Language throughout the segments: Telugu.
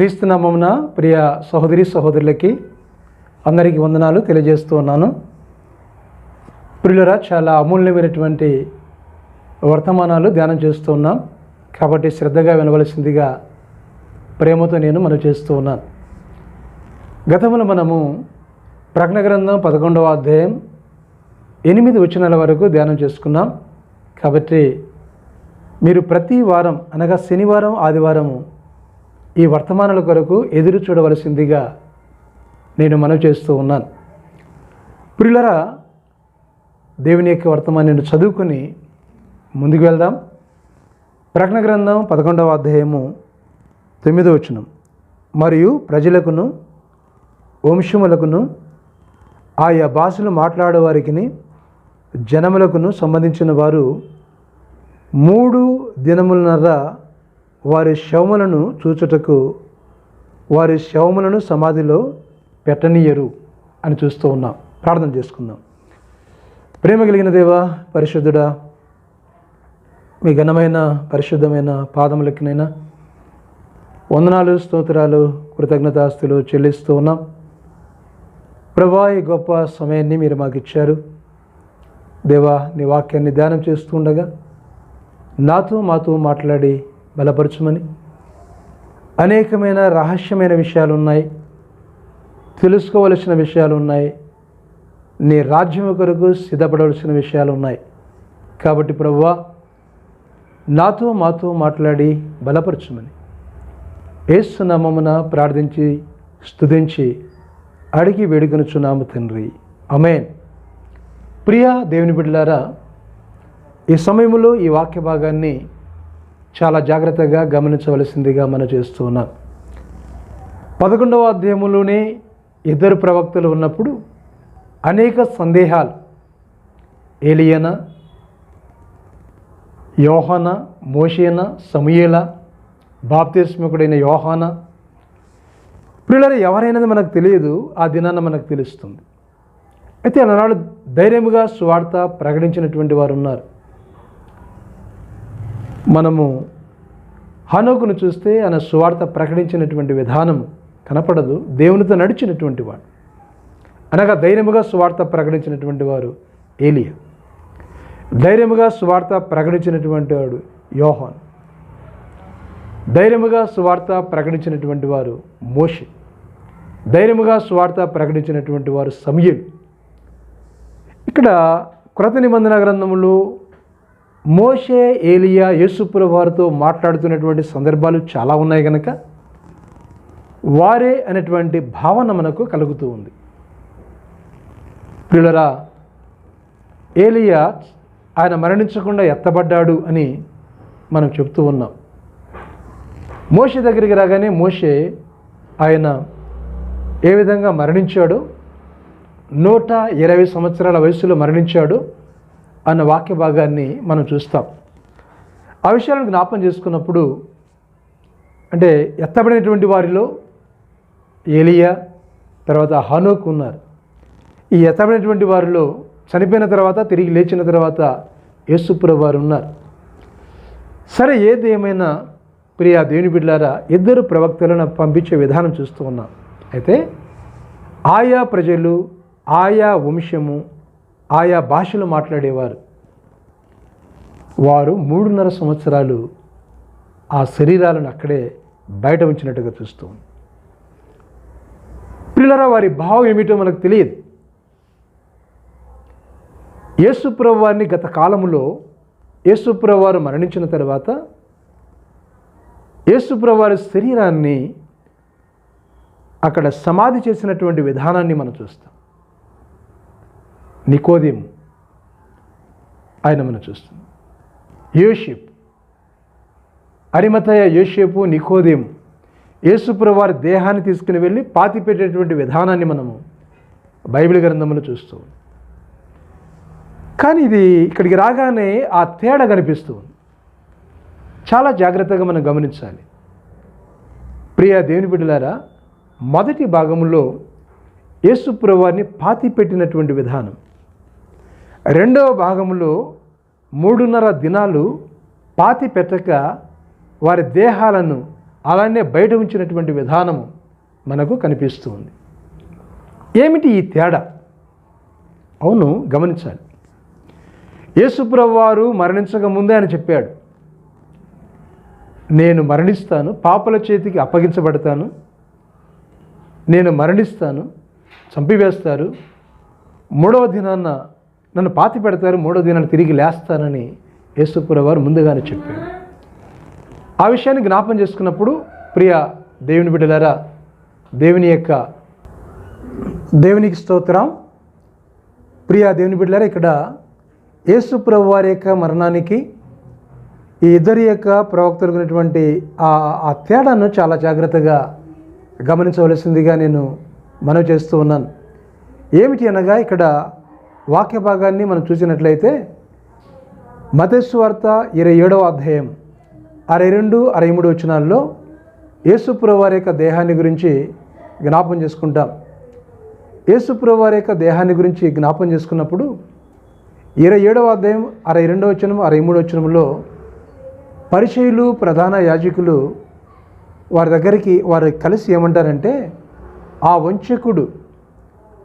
క్రీస్తు నామమున ప్రియ సహోదరి సహోదరులకి అందరికీ వందనాలు తెలియజేస్తూ ఉన్నాను. ప్రియులరా చాలా అమూల్యమైనటువంటి వర్తమానాలు ధ్యానం చేస్తూ ఉన్నాం. కాబట్టి శ్రద్ధగా వినవలసిందిగా ప్రేమతో నేను మనం చేస్తూ ఉన్నాను. గతంలో మనము ప్రకటన గ్రంథం పదకొండవ అధ్యాయం ఎనిమిది వచనాల వరకు ధ్యానం చేసుకున్నాం. కాబట్టి మీరు ప్రతి వారం అనగా శనివారం ఆదివారము ఈ వర్తమానాల కొరకు ఎదురు చూడవలసిందిగా నేను మనవి చేస్తూ ఉన్నాను. ప్రియులరా దేవుని యొక్క వర్తమానాన్ని చదువుకుని ముందుకు వెళ్దాం. ప్రకటన గ్రంథం పదకొండవ అధ్యాయము తొమ్మిదో వచనం. మరియు ప్రజలకును వంశములకును ఆయా భాషలు మాట్లాడేవారికి జనములకును సంబంధించిన వారు మూడు దినములనర వారి శవములను చూచుటకు వారి శవములను సమాధిలో పెట్టనీయరు అని చూస్తూ ఉన్నాం. ప్రార్థన చేసుకుందాం. ప్రేమ కలిగిన దేవా పరిశుద్ధుడా మీ ఘనమైన పరిశుద్ధమైన పాదములకినైనా వందనాలు స్తోత్రాలు కృతజ్ఞతాస్తులు చెల్లిస్తూ ఉన్నాం. ప్రభా ఈ గొప్ప సమయాన్ని మీరు మాకు ఇచ్చారు దేవా నీ వాక్యాన్ని ధ్యానం చేస్తుండగా నాతో మాతో మాట్లాడి బలపరచమని. అనేకమైన రహస్యమైన విషయాలు ఉన్నాయి తెలుసుకోవలసిన విషయాలు ఉన్నాయి నీ రాజ్యం కొరకు సిద్ధపడవలసిన విషయాలు ఉన్నాయి కాబట్టి ప్రభువా నాతో మాతో మాట్లాడి బలపరచమని. ఏసునామమున ప్రార్థించి స్తుతించి అడిగి వేడుకొనుచున్నాము తండ్రి. అమేన్ ప్రియా దేవుని బిడ్డలారా ఈ సమయంలో ఈ వాక్య భాగాన్ని చాలా జాగ్రత్తగా గమనించవలసిందిగా మనం చేస్తూ ఉన్నాం. పదకొండవ అధ్యాయంలోనే ఇద్దరు ప్రవక్తలు ఉన్నప్పుడు అనేక సందేహాలు. ఏలియన యోహన మోషేన సమయేల బాప్తిస్మకుడైన యోహాన. పిల్లలు ఎవరైనది మనకు తెలియదు ఆ దినాన మనకు తెలుస్తుంది. అయితే ఆనాడు ధైర్యముగా స్వార్థ ప్రకటించినటువంటి వారు ఉన్నారు. మనము హనోకును చూస్తే ఆయన సువార్త ప్రకటించినటువంటి విధానం కనపడదు. దేవునితో నడిచినటువంటి వాడు. అనగా ధైర్యముగా సువార్త ప్రకటించినటువంటి వారు ఏలియా. ధైర్యముగా సువార్త ప్రకటించినటువంటి వాడు యోహాన్. ధైర్యముగా సువార్త ప్రకటించినటువంటి వారు మోషి. ధైర్యముగా సువార్త ప్రకటించినటువంటి వారు సమయలు. ఇక్కడ కృత నిబంధన గ్రంథములో మోషే ఏలియా యేసుప్ర వారితో మాట్లాడుతున్నటువంటి సందర్భాలు చాలా ఉన్నాయి కనుక వారే అనేటువంటి భావన మనకు కలుగుతూ ఉంది. పిల్లరా ఏలియా ఆయన మరణించకుండా ఎత్తబడ్డాడు అని మనం చెప్తూ ఉన్నాం. మోషే దగ్గరికి రాగానే మోషే ఆయన ఏ విధంగా మరణించాడో? నూట ఇరవై సంవత్సరాల వయసులో మరణించాడు. అన్న వాక్య భాగాన్ని మనం చూస్తాం. ఆ విషయాలను జ్ఞాపం చేసుకున్నప్పుడు అంటే ఎత్తబడినటువంటి వారిలో ఏలియా తర్వాత హనోక్ ఉన్నారు. ఈ ఎత్తబడినటువంటి వారిలో చనిపోయిన తర్వాత తిరిగి లేచిన తర్వాత యేసుప్ర వారు ఉన్నారు. సరే ఏది ఏమైనా ప్రియా దేవుని బిడ్డారా ఇద్దరు ప్రవక్తలను పంపించే విధానం చూస్తూ ఉన్నాం. అయితే ఆయా ప్రజలు ఆయా వంశము ఆయా భాషలు మాట్లాడేవారు. వారు మూడున్నర సంవత్సరాలు ఆ శరీరాలను అక్కడే బయట ఉంచినట్టుగా చూస్తూ ఉంది. పిల్లరా వారి భావం ఏమిటో మనకు తెలియదు. యేసుప్రభు వారిని గత కాలంలో యేసుప్రభు వారు మరణించిన తర్వాత యేసుప్రభు వారి శరీరాన్ని అక్కడ సమాధి చేసినటువంటి విధానాన్ని మనం చూస్తాం. నికోదిం ఆయన మనం చూస్తుంది. యోషిప్ అరిమతయ యోషేపు నికోదేం యేసుప్రభు వారి దేహాన్ని తీసుకుని వెళ్ళి పాతిపెట్టేటువంటి విధానాన్ని మనము బైబిల్ గ్రంథంలో చూస్తూ కానీ ఇది ఇక్కడికి రాగానే ఆ తేడా కనిపిస్తూ ఉంది. చాలా జాగ్రత్తగా మనం గమనించాలి. ప్రియ దేవుని బిడ్డలారా మొదటి భాగంలో యేసుప్రవారిని పాతి పెట్టినటువంటి విధానం రెండవ భాగంలో మూడున్నర దినాలు పాతి పెట్టక వారి దేహాలను అలానే బయట ఉంచినటువంటి విధానము మనకు కనిపిస్తుంది. ఏమిటి ఈ తేడా? అవును గమనించాలి. యేసుప్రభు వారు మరణించక ముందే ఆయన చెప్పాడు నేను మరణిస్తాను పాపల చేతికి అప్పగించబడతాను నేను మరణిస్తాను చంపివేస్తారు మూడవ దినాన్న నన్ను పాతి పెడతారు మూడో దినాన్ని తిరిగి లేస్తానని యేసుప్రభు వారు ముందుగానే చెప్పారు. ఆ విషయాన్ని జ్ఞాపం చేసుకున్నప్పుడు ప్రియ దేవుని బిడ్డలారా దేవుని యొక్క దేవునికి స్తోత్రం. ప్రియ దేవుని బిడ్డలారా ఇక్కడ యేసుప్రభు వారి యొక్క మరణానికి ఈ ఇద్దరి యొక్క ప్రవక్తలు ఉన్నటువంటి ఆ ఆ తేడాను చాలా జాగ్రత్తగా గమనించవలసిందిగా నేను మనవి చేస్తూ ఉన్నాను. ఏమిటి అనగా ఇక్కడ వాక్య భాగాన్ని మనం చూసినట్లయితే మతేశ్వార్త ఇరవై ఏడవ అధ్యాయం అరవై రెండు అరవై మూడు వచనాల్లో యేసుప్రవారి యొక్క దేహాన్ని గురించి జ్ఞాపం చేసుకుంటాం. యేసుప్రవారి యొక్క దేహాన్ని గురించి జ్ఞాపం చేసుకున్నప్పుడు ఇరవై ఏడవ అధ్యాయం అరవై రెండవ వచనం అరవై మూడు వచనంలో పరిచయులు ప్రధాన యాజకులు వారి దగ్గరికి వారు కలిసి ఏమంటారంటే ఆ వంచకుడు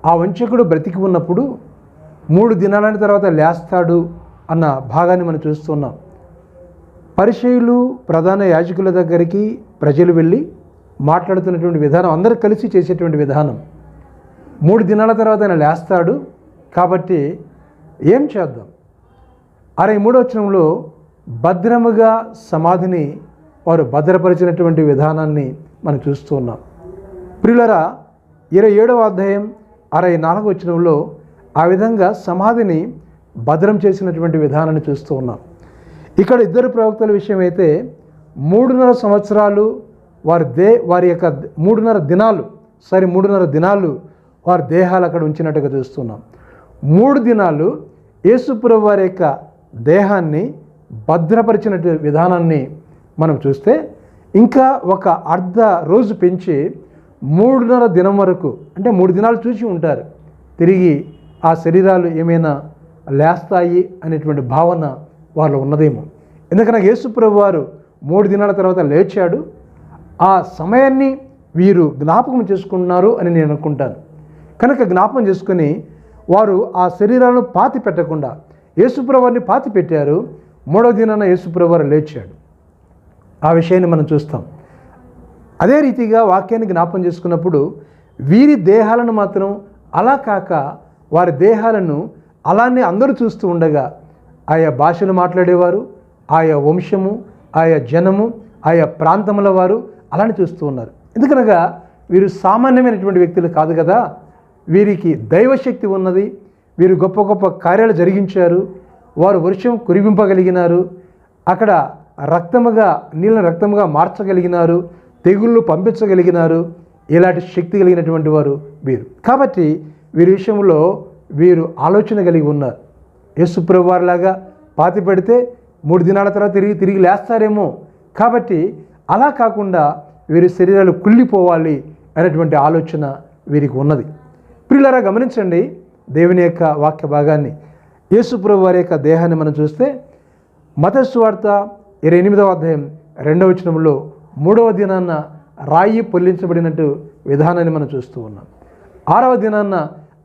ఆ వంచకుడు బ్రతికి ఉన్నప్పుడు మూడు దినాల తర్వాత లేస్తాడు అన్న భాగాన్ని మనం చూస్తున్నాం పరిచయులు ప్రధాన యాజకుల దగ్గరికి ప్రజలు వెళ్ళి మాట్లాడుతున్నటువంటి విధానం అందరూ కలిసి చేసేటువంటి విధానం. మూడు దినాల తర్వాత ఆయన లేస్తాడు. కాబట్టి ఏం చేద్దాం? అరవై మూడో వచనంలో భద్రముగా సమాధిని వారు భద్రపరిచినటువంటి విధానాన్ని మనం చూస్తూ ఉన్నాం. ప్రియులరా ఇరవై ఏడవ అధ్యాయం అరవై నాలుగు వచనంలో ఆ విధంగా సమాధిని భద్రం చేసినటువంటి విధానాన్ని చూస్తూ ఉన్నాం. ఇక్కడ ఇద్దరు ప్రవక్తల విషయం అయితే మూడున్నర సంవత్సరాలు వారి దే వారి యొక్క మూడున్నర దినాలు సరి మూడున్నర దినాలు వారి దేహాలు అక్కడ ఉంచినట్టుగా చూస్తున్నాం మూడు దినాలు యేసుప్రభు వారి యొక్క దేహాన్ని భద్రపరిచిన విధానాన్ని మనం చూస్తే ఇంకా ఒక అర్ధ రోజు పెంచి మూడున్నర దినం వరకు అంటే మూడు దినాలు చూసి ఉంటారు. తిరిగి ఆ శరీరాలు ఏమైనా లేస్తాయి అనేటువంటి భావన వాళ్ళు ఉన్నదేమో. ఎందుకనగా యేసుప్రభు వారు మూడు దినాల తర్వాత లేచాడు. ఆ సమయాన్ని వీరు జ్ఞాపకం చేసుకున్నారు అని నేను అనుకుంటాను. కనుక జ్ఞాపకం చేసుకుని వారు ఆ శరీరాలను పాతి పెట్టకుండా యేసుప్రభుని పాతి పెట్టారు. మూడవ దినాన యేసుప్రభువారు లేచాడు. ఆ విషయాన్ని మనం చూస్తాం. అదే రీతిగా వాక్యాన్ని జ్ఞాపం చేసుకున్నప్పుడు వీరి దేహాలను మాత్రం అలా కాక వారి దేహాలను అలానే అందరూ చూస్తూ ఉండగా ఆయా భాషలు మాట్లాడేవారు ఆయా వంశము ఆయా జనము ఆయా ప్రాంతముల వారు అలానే చూస్తూ ఉన్నారు. ఎందుకనగా వీరు సామాన్యమైనటువంటి వ్యక్తులు కాదు కదా? వీరికి దైవశక్తి ఉన్నది. వీరు గొప్ప గొప్ప కార్యాలు జరిగించారు. వారు వర్షం కురివింపగలిగినారు అక్కడ రక్తముగా నీళ్ళ రక్తముగా మార్చగలిగినారు. తెగుళ్ళు పంపించగలిగినారు. ఇలాంటి శక్తి కలిగినటువంటి వారు వీరు. కాబట్టి వీరి విషయంలో వీరు ఆలోచన కలిగి ఉన్నారు. యేసుప్రభు వారిలాగా పాతి పెడితే మూడు దినాల తర్వాత తిరిగి తిరిగి లేస్తారేమో. కాబట్టి అలా కాకుండా వీరి శరీరాలు కుళ్ళిపోవాలి అనేటువంటి ఆలోచన వీరికి ఉన్నది. ప్రియులరా గమనించండి దేవుని యొక్క వాక్య భాగాన్ని. యేసుప్రభు వారి యొక్క దేహాన్ని మనం చూస్తే మతస్వార్త ఇరవై ఎనిమిదవ అధ్యాయం రెండవ వచనంలో మూడవ దినాన్న రాయి పొల్లించబడినట్టు విధానాన్ని మనం చూస్తూ ఉన్నాం. ఆరవ దినాన్న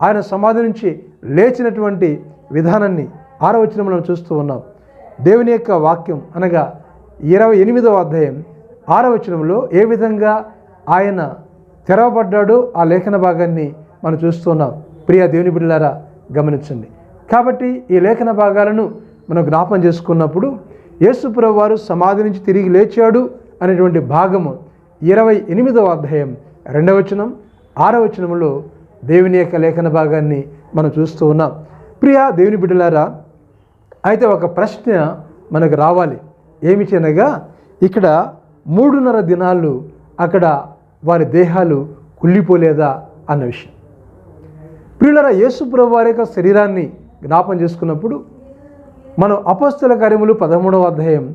ఆయన సమాధి నుంచి లేచినటువంటి విధానాన్ని ఆరవచనం మనం చూస్తూ ఉన్నాం. దేవుని యొక్క వాక్యం అనగా ఇరవై ఎనిమిదవ అధ్యాయం ఆరవచనంలో ఏ విధంగా ఆయన తెరవబడ్డాడో ఆ లేఖన భాగాన్ని మనం చూస్తున్నాం ప్రియ దేవుని బిడ్డలారా గమనించండి. కాబట్టి ఈ లేఖన భాగాలను మనం జ్ఞాపం చేసుకున్నప్పుడు యేసుప్రభు వారు సమాధి నుంచి తిరిగి లేచాడు అనేటువంటి భాగము ఇరవై ఎనిమిదవ అధ్యాయం రెండవచనం ఆరవచనంలో దేవుని యొక్క లేఖన భాగాన్ని మనం చూస్తూ ఉన్నాం. ప్రియా దేవుని బిడ్డలారా అయితే ఒక ప్రశ్న మనకు రావాలి. ఏమిటనగా ఇక్కడ మూడున్నర దినాలు అక్కడ వారి దేహాలు కుళ్ళిపోలేదా అన్న విషయం. ప్రియులరా యేసుప్రభు వారి యొక్క శరీరాన్ని జ్ఞాపం చేసుకున్నప్పుడు మనం అపస్తుల కార్యములు పదమూడవ అధ్యాయం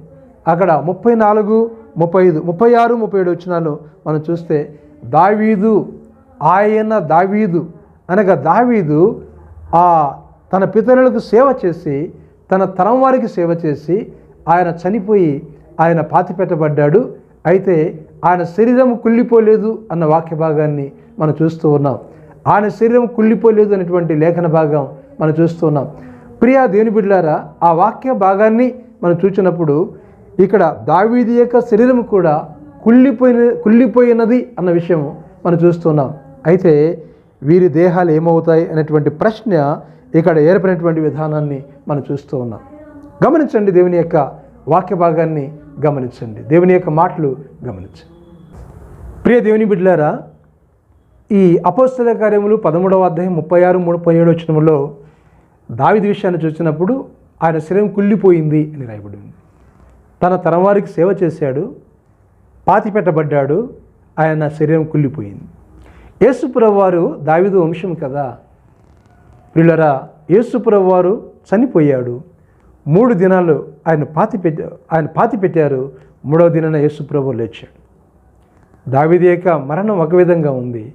అక్కడ ముప్పై నాలుగు ముప్పై ఐదు ముప్పై ఆరు ముప్పై ఏడు వచ్చినాలు మనం చూస్తే దావీదు ఆయన దావీదు అనగా దావీదు ఆ తన పితరులకు సేవ చేసి తన తరం వారికి సేవ చేసి ఆయన చనిపోయి ఆయన పాతిపెట్టబడ్డాడు అయితే ఆయన శరీరం కుళ్ళిపోలేదు అన్న వాక్య భాగాన్ని మనం చూస్తూ ఉన్నాం. ఆయన శరీరం కుళ్ళిపోలేదు అనేటువంటి లేఖన భాగం మనం చూస్తూ ఉన్నాం. ప్రియా దేవుని బిడ్లారా ఆ వాక్య భాగాన్ని మనం చూసినప్పుడు ఇక్కడ దావీది యొక్క శరీరం కూడా కుళ్ళిపోయిన కుళ్ళిపోయినది అన్న విషయం మనం చూస్తున్నాం అయితే వీరి దేహాలు ఏమవుతాయి అనేటువంటి ప్రశ్న ఇక్కడ ఏర్పడినటువంటి విధానాన్ని మనం చూస్తూ ఉన్నాం. గమనించండి దేవుని యొక్క వాక్య భాగాన్ని గమనించండి. దేవుని యొక్క మాటలు గమనించండి. ప్రియ దేవుని బిడ్డలారా ఈ అపోస్తల కార్యములు పదమూడవ అధ్యాయం ముప్పై ఆరు ముప్పై ఏడు వచ్చినములో దావిది విషయాన్ని చూసినప్పుడు ఆయన శరీరం కుళ్ళిపోయింది అని రాయబడింది. తన తరం వారికి సేవ చేశాడు పాతి పెట్టబడ్డాడు ఆయన శరీరం కుళ్ళిపోయింది. యేసుపురవు దావిదు వంశం కదా. వీళ్ళరా యేసుప్రభువారు చనిపోయాడు. మూడు దినాలు ఆయన పాతి పెట్టి ఆయన పాతి పెట్టారు. మూడవ దినాన యేసుప్రభు లేచాడు. దావిది యొక్క మరణం ఒక విధంగా ఉంది.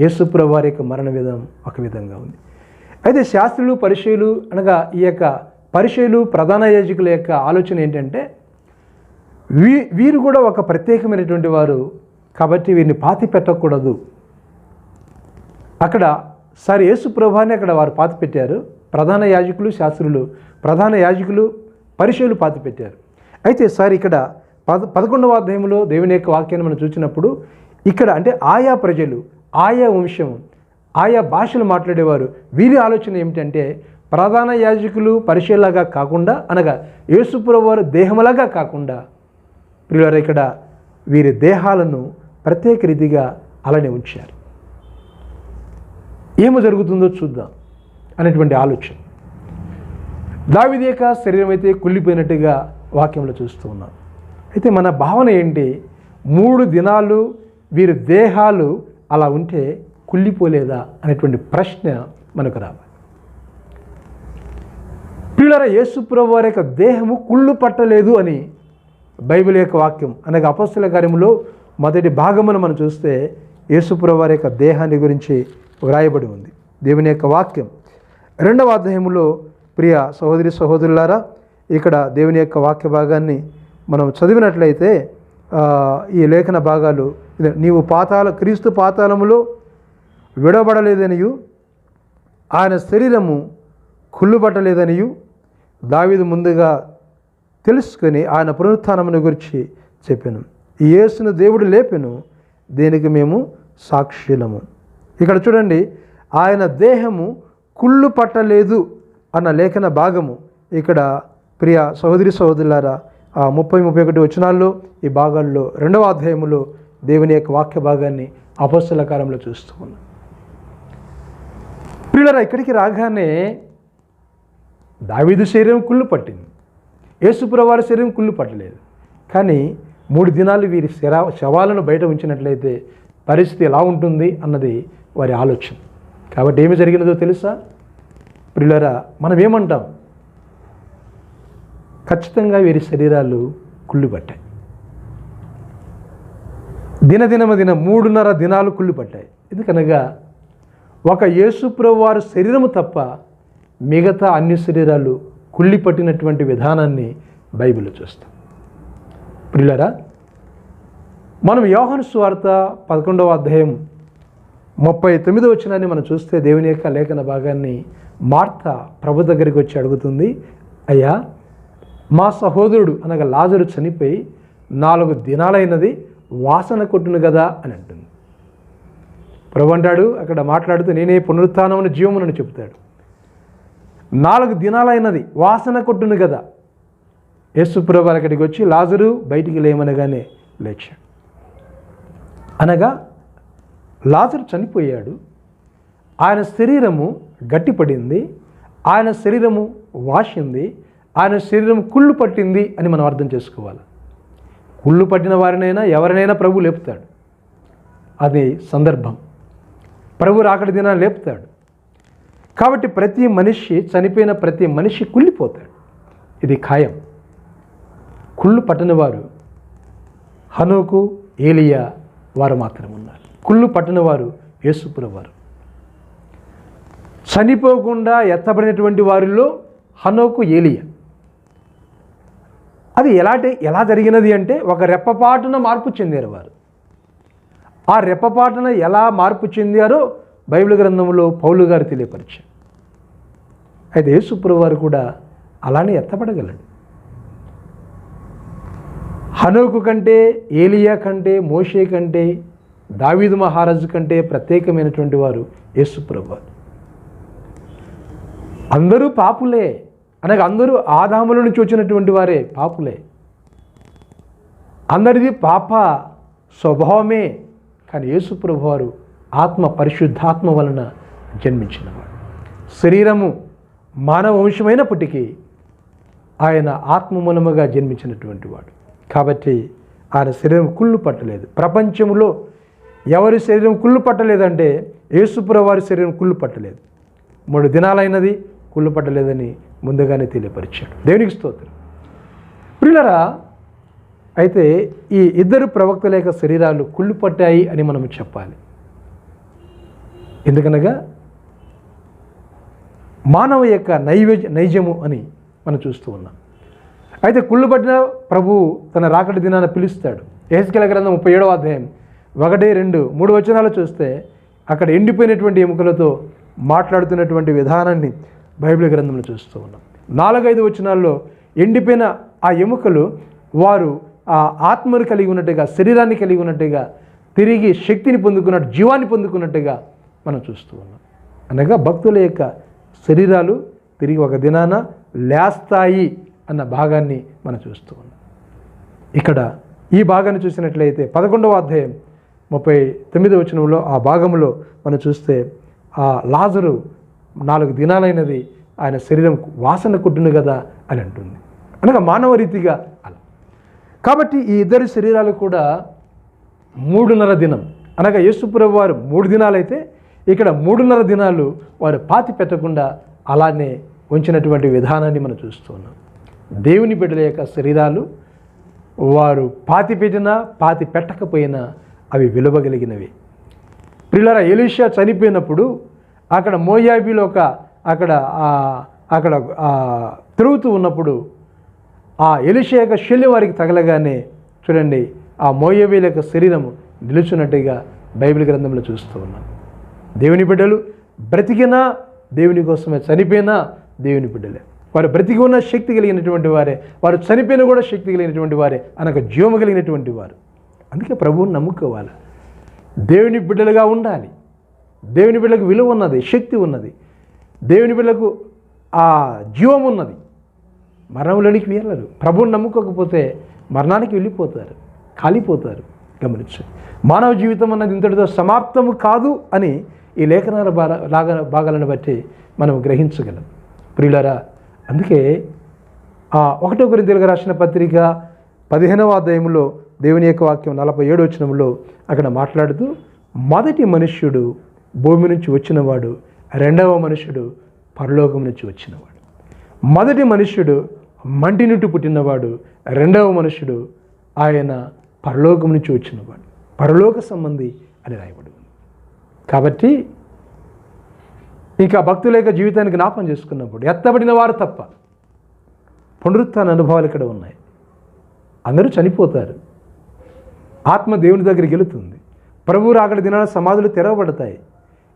యేసుప్రభు వారి యొక్క మరణ విధం ఒక విధంగా ఉంది. అయితే శాస్త్రులు పరిచయులు అనగా ఈ యొక్క పరిచయులు ప్రధాన యాజకుల యొక్క ఆలోచన ఏంటంటే వీ వీరు కూడా ఒక ప్రత్యేకమైనటువంటి వారు కాబట్టి వీరిని పాతి పెట్టకూడదు. అక్కడ సార్ యేసు ప్రభాని అక్కడ వారు పాతి పెట్టారు. ప్రధాన యాజకులు శాస్త్రులు ప్రధాన యాజకులు పరిశీలు పాతి పెట్టారు. అయితే సార్ ఇక్కడ పద పదకొండవ అధ్యాయంలో దేవుని యొక్క వాక్యాన్ని మనం చూసినప్పుడు ఇక్కడ అంటే ఆయా ప్రజలు ఆయా వంశం ఆయా భాషలు మాట్లాడేవారు. వీరి ఆలోచన ఏమిటంటే ప్రధాన యాజకులు పరిచయలాగా కాకుండా అనగా యేసుప్రభు వారు దేహములాగా కాకుండా ప్రియులారా ఇక్కడ వీరి దేహాలను ప్రత్యేక రీతిగా అలానే ఉంచారు. ఏమో జరుగుతుందో చూద్దాం అనేటువంటి ఆలోచన. దావిదేక శరీరం అయితే కుళ్ళిపోయినట్టుగా వాక్యంలో చూస్తూ ఉన్నాం. అయితే మన భావన ఏంటి? మూడు దినాలు వీరి దేహాలు అలా ఉంటే కుళ్ళిపోలేదా అనేటువంటి ప్రశ్న మనకు రావాలి. పిల్లల యేసుప్రభు వారి యొక్క దేహము కుళ్ళు పట్టలేదు అని బైబిల్ యొక్క వాక్యం అనగా అపస్తుల కార్యంలో మొదటి భాగమును మనం చూస్తే యేసుప్రభు వారి యొక్క దేహాన్ని గురించి వ్రాయబడి ఉంది. దేవుని యొక్క వాక్యం. రెండవ అధ్యాయంలో ప్రియ సహోదరి సహోదరులారా ఇక్కడ దేవుని యొక్క వాక్య భాగాన్ని మనం చదివినట్లయితే ఈ లేఖన భాగాలు నీవు పాతాల క్రీస్తు పాతాళములో విడబడలేదనియు ఆయన శరీరము కుళ్ళుపట్టలేదనియు దావీదు ముందుగా తెలుసుకొని ఆయన పునరుత్థానమును గురించి చెప్పాను. ఈ యేసును దేవుడు లేపెను దీనికి మేము సాక్షులము. ఇక్కడ చూడండి ఆయన దేహము కుళ్ళు పట్టలేదు అన్న లేఖన భాగము. ఇక్కడ ప్రియ సహోదరి సహోదరులారా ఆ ముప్పై ముప్పై ఒకటి వచనాల్లో ఈ భాగాల్లో రెండవ అధ్యాయములో దేవుని యొక్క వాక్య భాగాన్ని అపస్సుల కాలంలో చూస్తూ ఉన్నాం. ప్రియులరా ఇక్కడికి రాగానే దావీదు శరీరం కుళ్ళు పట్టింది. యేసుప్రవారి శరీరం కుళ్ళు పట్టలేదు. కానీ మూడు దినాలు వీరి శరా శవాలను బయట ఉంచినట్లయితే పరిస్థితి ఎలా ఉంటుంది అన్నది వారి ఆలోచన. కాబట్టి ఏమి జరిగినదో తెలుసా? ప్రియులరా మనం ఏమంటాం ఖచ్చితంగా వీరి శరీరాలు కుళ్ళు పట్టాయి దినదినమ దిన మూడున్నర దినాలు కుళ్ళు పట్టాయి ఎందుకనగా ఒక యేసుప్రభు వారి శరీరము తప్ప మిగతా అన్ని శరీరాలు కుళ్ళి పట్టినటువంటి విధానాన్ని బైబిల్లో చూస్తాం. ప్రియులరా మనం యోహన్ స్వార్త పదకొండవ అధ్యాయం ముప్పై తొమ్మిదో వచ్చినాన్ని మనం చూస్తే దేవుని యొక్క లేఖన భాగాన్ని మార్త ప్రభు దగ్గరికి వచ్చి అడుగుతుంది. అయ్యా మా సహోదరుడు అనగా లాజరు చనిపోయి నాలుగు దినాలైనది వాసన కొట్టును కదా అని అంటుంది. ప్రభు అంటాడు అక్కడ మాట్లాడుతూ నేనే పునరుత్నమును జీవమునని చెప్తాడు నాలుగు దినాలైనది వాసన కొట్టును కదా యేసుప్రభు అక్కడికి వచ్చి లాజరు బయటికి లేమనగానే లేచాడు. అనగా లాజరు చనిపోయాడు. ఆయన శరీరము గట్టిపడింది. ఆయన శరీరము వాసింది. ఆయన శరీరం కుళ్ళు పట్టింది అని మనం అర్థం చేసుకోవాలి. కుళ్ళు పట్టిన వారినైనా ఎవరినైనా ప్రభు లేపుతాడు. అది సందర్భం. ప్రభు రాకడి దినాన్ని లేపుతాడు. కాబట్టి ప్రతి మనిషి చనిపోయిన ప్రతి మనిషి కుళ్ళిపోతాడు. ఇది ఖాయం. కుళ్ళు పట్టని వారు హనుకు ఏలియా వారు మాత్రం ఉన్నారు కుళ్ళు పట్టినవారు యేసుప్రవారు చనిపోకుండా ఎత్తబడినటువంటి వారిలో హనోకు ఏలియా. అది ఎలాంటి ఎలా జరిగినది అంటే ఒక రెప్పపాటున మార్పు చెందారు వారు. ఆ రెప్పపాటున ఎలా మార్పు చెందారో బైబిల్ గ్రంథంలో పౌలు గారు తెలియపరిచారు. అయితే యేసుప్రవారు కూడా అలానే ఎత్తపడగలడు హనోకు కంటే ఏలియా కంటే మోషే కంటే దావీదు మహారాజు కంటే ప్రత్యేకమైనటువంటి వారు యేసుప్రభు అందరూ పాపులే. అనగా అందరూ ఆదాముల నుంచి వచ్చినటువంటి వారే పాపులే. అందరిది పాప స్వభావమే. కానీ యేసుప్రభు వారు ఆత్మ పరిశుద్ధాత్మ వలన జన్మించినవాడు శరీరము మానవ వంశమైనప్పటికీ ఆయన ఆత్మ మూలముగా జన్మించినటువంటి వాడు. కాబట్టి ఆయన శరీరం కుళ్ళు పట్టలేదు. ప్రపంచంలో ఎవరి శరీరం కుళ్ళు పట్టలేదంటే యేసుప్ర వారి శరీరం కుళ్ళు పట్టలేదు. మూడు దినాలైనది కుళ్ళు పట్టలేదని ముందుగానే తెలియపరిచాడు. దేవునికి స్తోత్రం. ప్రియులరా అయితే ఈ ఇద్దరు ప్రవక్తల యొక్క శరీరాలు కుళ్ళు పట్టాయి అని మనం చెప్పాలి. ఎందుకనగా మానవ యొక్క నైవేజ నైజము అని మనం చూస్తూ ఉన్నాం. అయితే కుళ్ళు పట్టిన ప్రభు తన రాకటి దినాన పిలుస్తాడు. ఏసుకెల గ్రంథం ముప్పై ఏడవ అధ్యాయం ఒకటి రెండు మూడు వచనాలు చూస్తే అక్కడ ఎండిపోయినటువంటి ఎముకలతో మాట్లాడుతున్నటువంటి విధానాన్ని బైబిల్ గ్రంథంలో చూస్తూ ఉన్నాం. నాలుగైదు వచనాల్లో ఎండిపోయిన ఆ ఎముకలు వారు ఆ ఆత్మను కలిగి ఉన్నట్టుగా శరీరాన్ని కలిగి ఉన్నట్టుగా తిరిగి శక్తిని పొందుకున్నట్టు జీవాన్ని పొందుకున్నట్టుగా మనం చూస్తూ ఉన్నాం. అనగా భక్తుల యొక్క శరీరాలు తిరిగి ఒక దినాన లేస్తాయి అన్న భాగాన్ని మనం చూస్తూ ఉన్నాం. ఇక్కడ ఈ భాగాన్ని చూసినట్లయితే పదకొండవ అధ్యాయం ముప్పై తొమ్మిది వచనంలో ఆ భాగంలో మనం చూస్తే ఆ లాజరు నాలుగు దినాలైనది ఆయన శరీరం వాసన కుట్టును కదా అని అంటుంది. అనగా మానవ రీతిగా అలా. కాబట్టి ఈ ఇద్దరి శరీరాలు కూడా మూడున్నర దినం. అనగా యేసుప్రభు వారు మూడు దినాలైతే ఇక్కడ మూడున్నర దినాలు వారు పాతి పెట్టకుండా అలానే ఉంచినటువంటి విధానాన్ని మనం చూస్తున్నాం. దేవుని బిడ్డల యొక్క శరీరాలు వారు పాతి పెట్టినా పాతి పెట్టకపోయినా అవి విలువగలిగినవి. పిల్లర ఎలిషియా చనిపోయినప్పుడు అక్కడ మోయాబీలో ఒక అక్కడ అక్కడ తిరుగుతూ ఉన్నప్పుడు ఆ ఎలిషియా యొక్క శల్య వారికి తగలగానే చూడండి ఆ మోయబీల యొక్క శరీరము నిలుచున్నట్టుగా బైబిల్ గ్రంథంలో చూస్తూ ఉన్నాం. దేవుని బిడ్డలు బ్రతికినా దేవుని కోసమే చనిపోయినా దేవుని బిడ్డలే. వారు బ్రతికి ఉన్న శక్తి కలిగినటువంటి వారే వారు చనిపోయిన కూడా శక్తి కలిగినటువంటి వారే అనగా జీవము కలిగినటువంటి వారు. అందుకే ప్రభువుని నమ్ముకోవాలి. దేవుని బిడ్డలుగా ఉండాలి. దేవుని బిడ్డలకు విలువ ఉన్నది శక్తి ఉన్నది. దేవుని బిడ్డలకు ఆ జీవం ఉన్నది. మరణంలోనికి వెళ్ళరు ప్రభువుని నమ్ముకోకపోతే మరణానికి వెళ్ళిపోతారు కాలిపోతారు. గమనించు. మానవ జీవితం అన్నది ఇంతటితో సమాప్తము కాదు అని ఈ లేఖనాల భాగ లాగా భాగాలను బట్టి మనం గ్రహించగలం. ప్రియులరా అందుకే ఆ ఒకటో గురించి తెలుగు రాసిన పత్రిక పదిహేనవ అధ్యాయంలో దేవుని యొక్క వాక్యం నలభై ఏడు వచ్చినంలో అక్కడ మాట్లాడుతూ మొదటి మనుష్యుడు భూమి నుంచి వచ్చినవాడు రెండవ మనుష్యుడు పరలోకం నుంచి వచ్చినవాడు. మొదటి మనుష్యుడు మంటి నుండి పుట్టినవాడు రెండవ మనుష్యుడు ఆయన పరలోకం నుంచి వచ్చినవాడు. పరలోక సంబంధి అని రాయబడి ఉంది. కాబట్టి ఇంకా భక్తుల యొక్క జీవితాన్ని జ్ఞాపం చేసుకున్నప్పుడు ఎత్తబడిన వారు తప్ప పునరుత్న అనుభవాలు ఇక్కడ ఉన్నాయి. అందరూ చనిపోతారు. ఆత్మ దేవుని దగ్గరికి వెళుతుంది. ప్రభు రాకడ దినాల సమాధులు తెరవబడతాయి.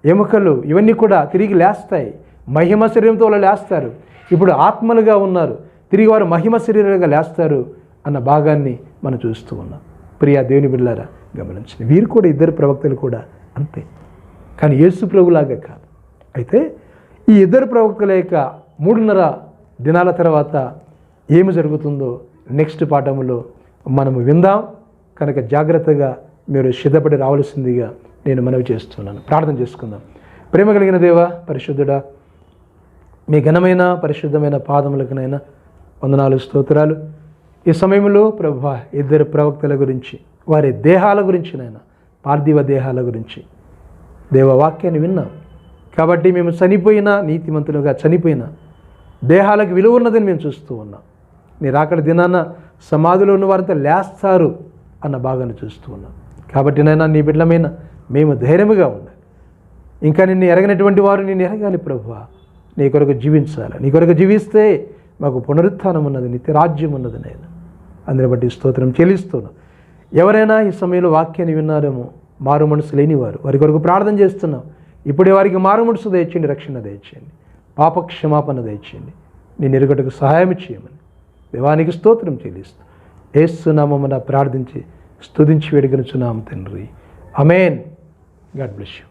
ఎముకలు ఇవన్నీ కూడా తిరిగి లేస్తాయి. మహిమ శరీరంతో వాళ్ళు లేస్తారు. ఇప్పుడు ఆత్మలుగా ఉన్నారు. తిరిగి వారు మహిమ శరీరంగా లేస్తారు అన్న భాగాన్ని మనం చూస్తూ ఉన్నాం. ప్రియా దేవుని బిడ్డలారా గమనించండి. వీరు కూడా ఇద్దరు ప్రవక్తలు కూడా అంతే. కానీ యేసు ప్రభులాగా కాదు. అయితే ఈ ఇద్దరు ప్రవక్తల యొక్క మూడున్నర దినాల తర్వాత ఏమి జరుగుతుందో నెక్స్ట్ పాఠములో మనము విందాం. కనుక జాగ్రత్తగా మీరు సిద్ధపడి రావాల్సిందిగా నేను మనవి చేస్తున్నాను. ప్రార్థన చేసుకుందాం. ప్రేమ కలిగిన దేవ పరిశుద్ధుడా మీ ఘనమైన పరిశుద్ధమైన పాదములకునైనా వందనాలు స్తోత్రాలు. ఈ సమయంలో ప్రభు ఇద్దరు ప్రవక్తల గురించి వారి దేహాల గురించి నైనా పార్థివ దేహాల గురించి. దేవవాక్యాన్ని విన్నాం. కాబట్టి మేము చనిపోయినా నీతిమంతులుగా చనిపోయినా దేహాలకు విలువ ఉన్నదని మేము చూస్తూ ఉన్నాం. నీ రాకడ దినాన సమాధిలో ఉన్న వారంతా లేస్తారు. అన్న భాగాన్ని చూస్తూ ఉన్నాం. కాబట్టి నైనా నీ బిడ్డలమైన మేము ధైర్యముగా ఉండాలి. ఇంకా నిన్ను ఎరగనటువంటి వారు నిన్ను ఎరగాలి ప్రభు నీ కొరకు జీవించాలి. నీ కొరకు జీవిస్తే మాకు పునరుత్థానం ఉన్నది నిత్య రాజ్యం ఉన్నది నేను. అందుని బట్టి స్తోత్రం చెల్లిస్తున్నాను ఎవరైనా ఈ సమయంలో వాక్యాన్ని విన్నారేమో మారు మనసు లేనివారు వారి కొరకు ప్రార్థన చేస్తున్నాం. ఇప్పుడే వారికి మారు మనసు దయచేయండి రక్షణ దయచేయండి. పాప క్షమాపణ దయచేయండి. నేను ఎరుగటకు సహాయం చేయమని దేవానికి స్తోత్రం చెల్లిస్తాను ఏసునామమున ప్రార్థించి స్తుతించి వేడుకొనుచున్నాం తండ్రి. Amen God bless you.